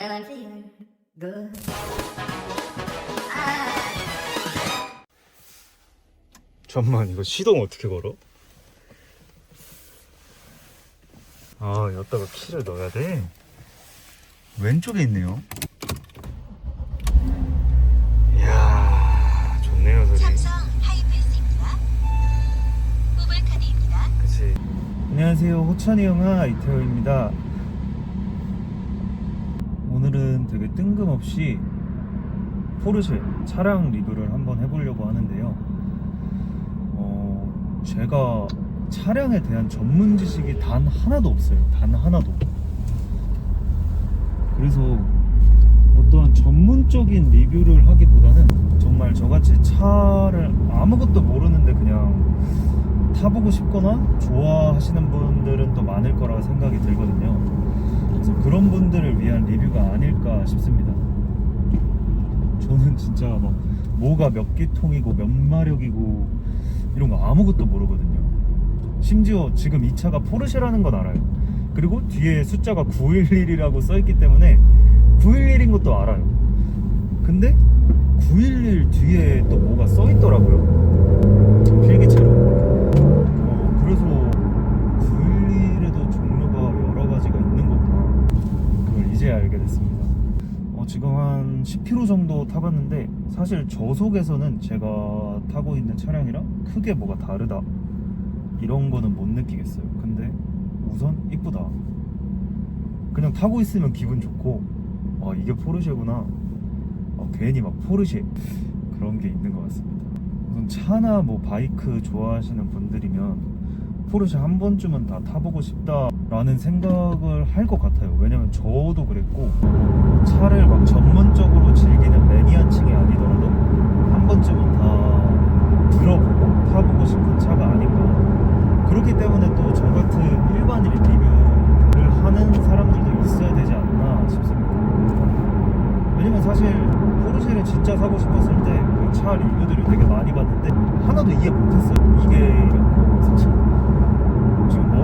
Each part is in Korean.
and I'm feeling good. 잠만 이거 시동 어떻게 걸어? 아 여기다가 키를 넣어야 돼 왼쪽에 있네요 이야 좋네요 소리 삼성 하이패스입니다. 뽑을 카드입니다. 그치 안녕하세요 호찬이 영화 이태호입니다 오늘은 되게 뜬금없이 포르쉐 차량 리뷰를 한번 해보려고 하는데요. 어, 제가 차량에 대한 전문 지식이 단 하나도 없어요. 단 하나도. 그래서 어떠한 전문적인 리뷰를 하기보다는 정말 저같이 차를 아무것도 모르는데 그냥 타보고 싶거나 좋아하시는 분들은 또 많을 거라 생각이 들거든요. 그래서 그런 분들을 위한 리뷰가 아닐까 싶습니다. 저는 진짜 막 뭐가 몇 기통이고 몇 마력이고 이런 거 아무것도 모르거든요. 심지어 지금 이 차가 포르쉐라는 건 알아요. 그리고 뒤에 숫자가 911이라고 써있기 때문에 911인 것도 알아요. 근데 911 뒤에 또 뭐가 써있더라고요. 필기체로. 어, 그래서 911에도 종류가 여러 가지가 있는 거구나. 그걸 이제 알게 됐습니다. 어, 지금 한 10km 정도 타봤는데 사실 저속에서는 제가 타고 있는 차량이랑 크게 뭐가 다르다 이런 거는 못 느끼겠어요. 근데 우선 이쁘다. 그냥 타고 있으면 기분 좋고 아 이게 포르쉐구나. 어, 괜히 막 포르쉐 그런 게 있는 것 같습니다. 우선 차나 뭐 바이크 좋아하시는 분들이면 포르쉐 한 번쯤은 다 타보고 싶다라는 생각을 할 것 같아요. 왜냐면 저도 그랬고 차를 막 전문적으로 즐기는 매니아층이 아니더라도 한 번쯤은 다 들어보고 타보고 싶은 차가 아닌가. 그렇기 때문에 또 저 같은 일반인 리뷰를 하는 사람들도 있어야 되지 않나 싶습니다. 왜냐면 사실 포르쉐를 진짜 사고 싶었을 때 그 차 리뷰들을 되게 많이 봤는데 하나도 이해 못했어요. 이게 사실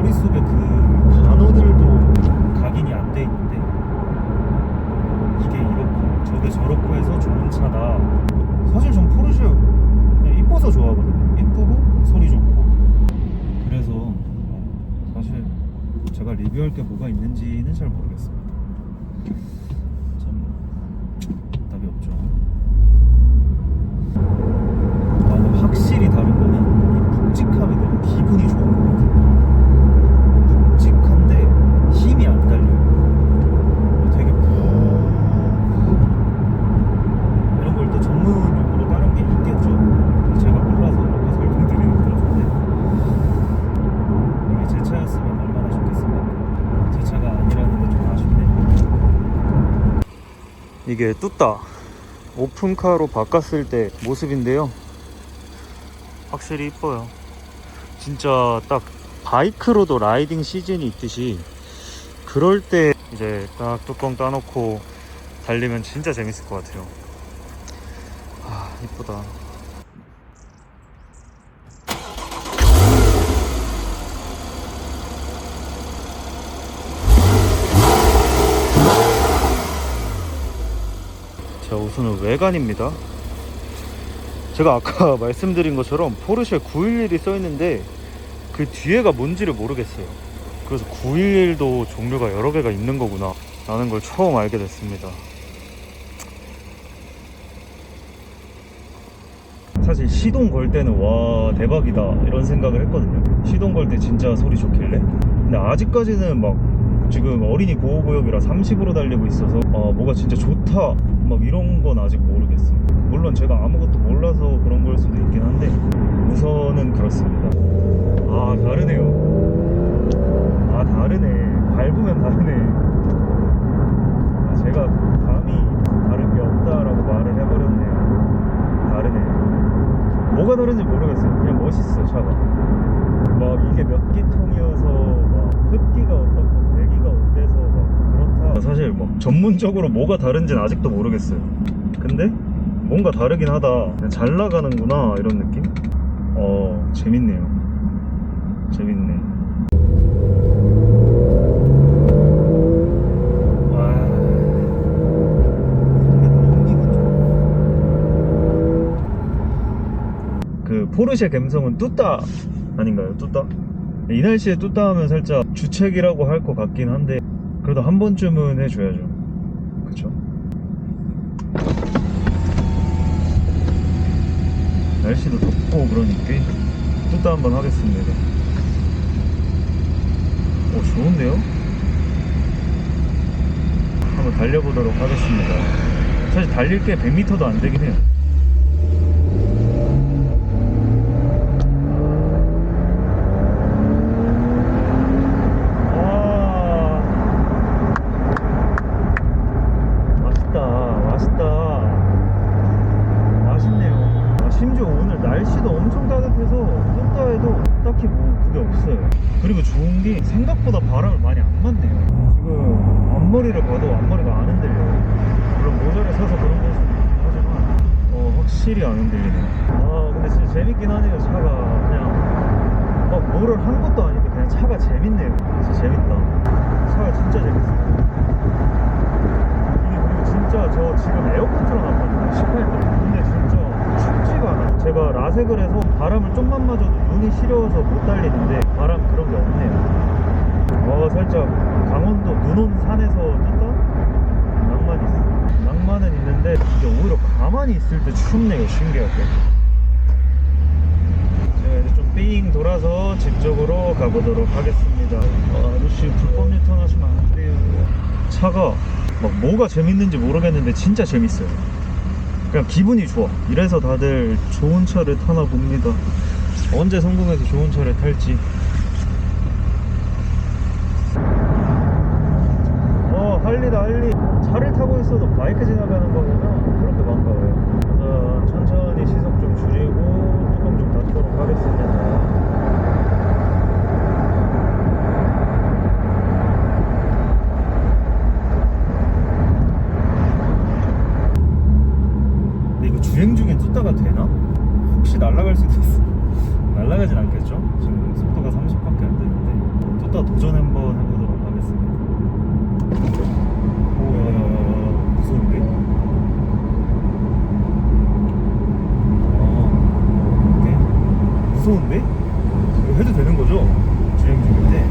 머릿속에 그 단어들도 각인이 안 돼 있는데 이게 이렇고 저게 저렇고 해서 좋은 차다. 사실 전 포르쉐 그냥 이뻐서 좋아하거든요. 이쁘고 소리 좋고 그래서 어, 사실 제가 리뷰할 게 뭐가 있는지는 잘 모르겠습니다. 참 답이 없죠. 나는 확실히 다른 거는 이 묵직함이 너무 기분이 같아요. 묵직한데 힘이 안 달려요. 어, 되게 푹 이런 걸 또 전문 용어로 다른 게 있겠죠. 제가 몰라서 이렇게 설명드리는 것 같은데 이게 제 차였으면 얼마나 좋겠습니까? 제 차가 아니라는 게 좀 아쉽네요. 이게 뚜따 오픈카로 바꿨을 때 모습인데요. 확실히 이뻐요. 진짜 딱 바이크로도 라이딩 시즌이 있듯이 그럴 때 이제 딱 뚜껑 따놓고 달리면 진짜 재밌을 것 같아요. 아 이쁘다. 자 우선은 외관입니다. 제가 아까 말씀드린 것처럼 포르쉐 911이 써있는데 그 뒤에가 뭔지를 모르겠어요. 그래서 911도 종류가 여러 개가 있는 거구나 라는 걸 처음 알게 됐습니다. 사실 시동 걸 때는 와 대박이다 이런 생각을 했거든요. 시동 걸 때 진짜 소리 좋길래. 근데 아직까지는 막 지금 어린이 보호구역이라 30으로 달리고 있어서 아 뭐가 진짜 좋다 막 이런 건 아직 모르겠어요. 물론 제가 아무것도 몰라서 그런 걸 수도 있긴 한데 우선은 그렇습니다. 아 다르네요. 아 다르네. 밟으면 다르네. 아, 제가 감히 다른 게 없다라고 말을 해버렸네요. 다르네. 뭐가 다른지 모르겠어요. 그냥 멋있어 차가. 막 이게 몇 기통이어서 막 흡기가 어떻고 그러니까 사실 뭐 전문적으로 뭐가 다른지는 아직도 모르겠어요 근데 뭔가 다르긴 하다 그냥 잘 나가는구나 이런 느낌? 어 재밌네요 재밌네 그 포르쉐 감성은 뚜따 아닌가요? 뚜따? 네, 이 날씨에 뚜따 하면 살짝 주책이라고 할 것 같긴 한데 그래도 한 번쯤은 해줘야죠 그쵸? 날씨도 덥고 그러니까 뚜따 한번 하겠습니다 오 좋은데요? 한번 달려보도록 하겠습니다 사실 달릴 게 100m도 안 되긴 해요 와 맛있다 맛있다 맛있네요 아, 심지어 오늘 날씨도 엄청 따뜻해서 뚝따에도 딱히 뭐 그게 없어요. 그리고 좋은 게 생각보다 바람을 많이 안 맞네요. 지금 앞머리를 봐도 앞머리가 안 흔들려요. 물론 모자를 써서 그런 걸 수도 있긴 하지만 어, 확실히 안 흔들리네요. 아 근데 진짜 재밌긴 하네요 차가. 그냥 막 뭐를 한 것도 아닌데 그냥 차가 재밌네요. 진짜 재밌다. 차가 진짜 재밌어요. 이게 그리고 진짜 저 지금 에어컨 틀어놨거든요. 18도 근데 진짜 춥지가 않아요. 제가 라섹을 해서 바람을 좀만 맞아도 눈이 시려워서 못 달리는데 바람 그런 게 없네요. 와 살짝 강원도 눈 온 산에서 떴다? 낭만이 있어 낭만은 있는데 이게 오히려 가만히 있을 때 춥네요. 신기하게. 제가 이제 좀 삥 돌아서 집 쪽으로 가보도록 하겠습니다. 아, 아저씨 불법 유턴하시면 안 돼요. 차가 막 뭐가 재밌는지 모르겠는데 진짜 재밌어요 그냥 기분이 좋아. 이래서 다들 좋은 차를 타나 봅니다. 언제 성공해서 좋은 차를 탈지. 어 할리다 할리. 차를 타고 있어도 바이크 지나가는 거 보면 그렇게 반가워요 그래서 천천히 시속 좀 줄이고 뚜껑 좀 닫도록 하겠습니다 근데 이거 주행 중에 뚜따가 되나? 혹시 날아갈 수도 있어 날아가진 않겠죠? 지금 속도가 30밖에 안 되는데 뚜따 도전 한번 해보도록 하겠습니다 오야야야 무서운데? 아 이렇게 무서운데? 이거 해도 되는 거죠? 주행 중인데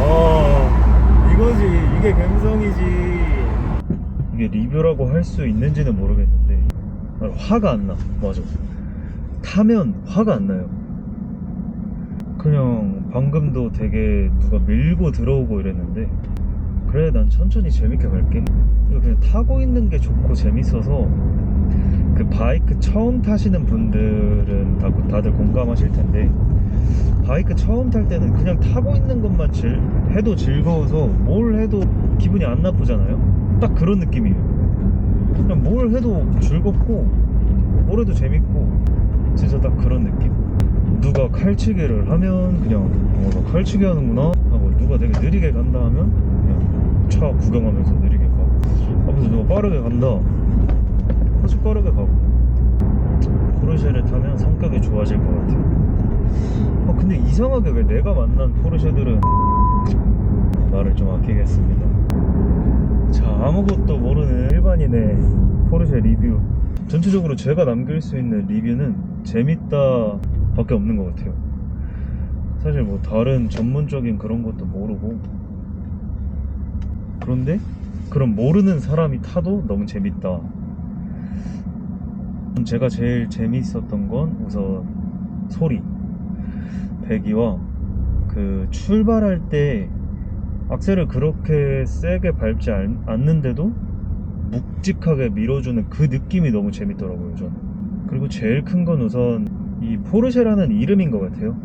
어 이거지 이게 감성이지 이게 리뷰라고 할 수 있는지는 모르겠는데 아, 화가 안 나 맞아 타면 화가 안 나요 그냥 방금도 되게 누가 밀고 들어오고 이랬는데 그래 난 천천히 재밌게 갈게 그냥 타고 있는 게 좋고 재밌어서 그 바이크 처음 타시는 분들은 다, 다들 공감하실 텐데 바이크 처음 탈 때는 그냥 타고 있는 것만 즐, 해도 즐거워서 뭘 해도 기분이 안 나쁘잖아요. 딱 그런 느낌이에요. 그냥 뭘 해도 즐겁고 뭘 해도 재밌고 진짜 딱 그런 느낌. 누가 칼치기를 하면 그냥 어, 나 칼치기 하는구나 하고 누가 되게 느리게 간다 하면 그냥 차 구경하면서 느리게 가고 아무튼 누가 빠르게 간다 사실 빠르게 가고 포르쉐를 타면 성격이 좋아질 것 같아요. 아 근데 이상하게 왜 내가 만난 포르쉐들은 말을 좀 아끼겠습니다 자 아무것도 모르는 일반인의 포르쉐 리뷰. 전체적으로 제가 남길 수 있는 리뷰는 재밌다 밖에 없는 것 같아요. 사실 뭐 다른 전문적인 그런 것도 모르고. 그런데 그럼 모르는 사람이 타도 너무 재밌다. 제가 제일 재밌었던 건 우선 소리. 배기와 그 출발할 때 악셀을 그렇게 세게 밟지 않- 않는데도 묵직하게 밀어주는 그 느낌이 너무 재밌더라고요 저는. 그리고 제일 큰 건 우선 이 포르쉐라는 이름인 것 같아요.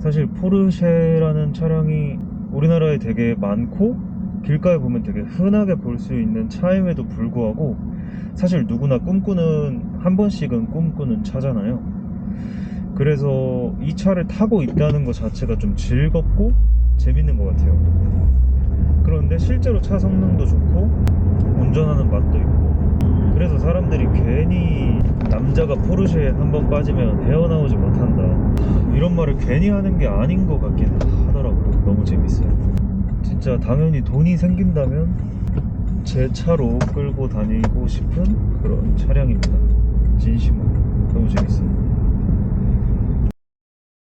사실 포르쉐라는 차량이 우리나라에 되게 많고 길가에 보면 되게 흔하게 볼 수 있는 차임에도 불구하고 사실 누구나 꿈꾸는 한 번씩은 꿈꾸는 차잖아요. 그래서 이 차를 타고 있다는 것 자체가 좀 즐겁고 재밌는 것 같아요. 그런데 실제로 차 성능도 좋고 운전하는 맛도 있고 그래서 사람들이 괜히 남자가 포르쉐에 한 번 빠지면 헤어나오지 못한다 이런 말을 괜히 하는 게 아닌 것 같긴 하더라고요. 너무 재밌어요. 진짜 당연히 돈이 생긴다면 제 차로 끌고 다니고 싶은 그런 차량입니다. 진심으로 너무 재밌어요.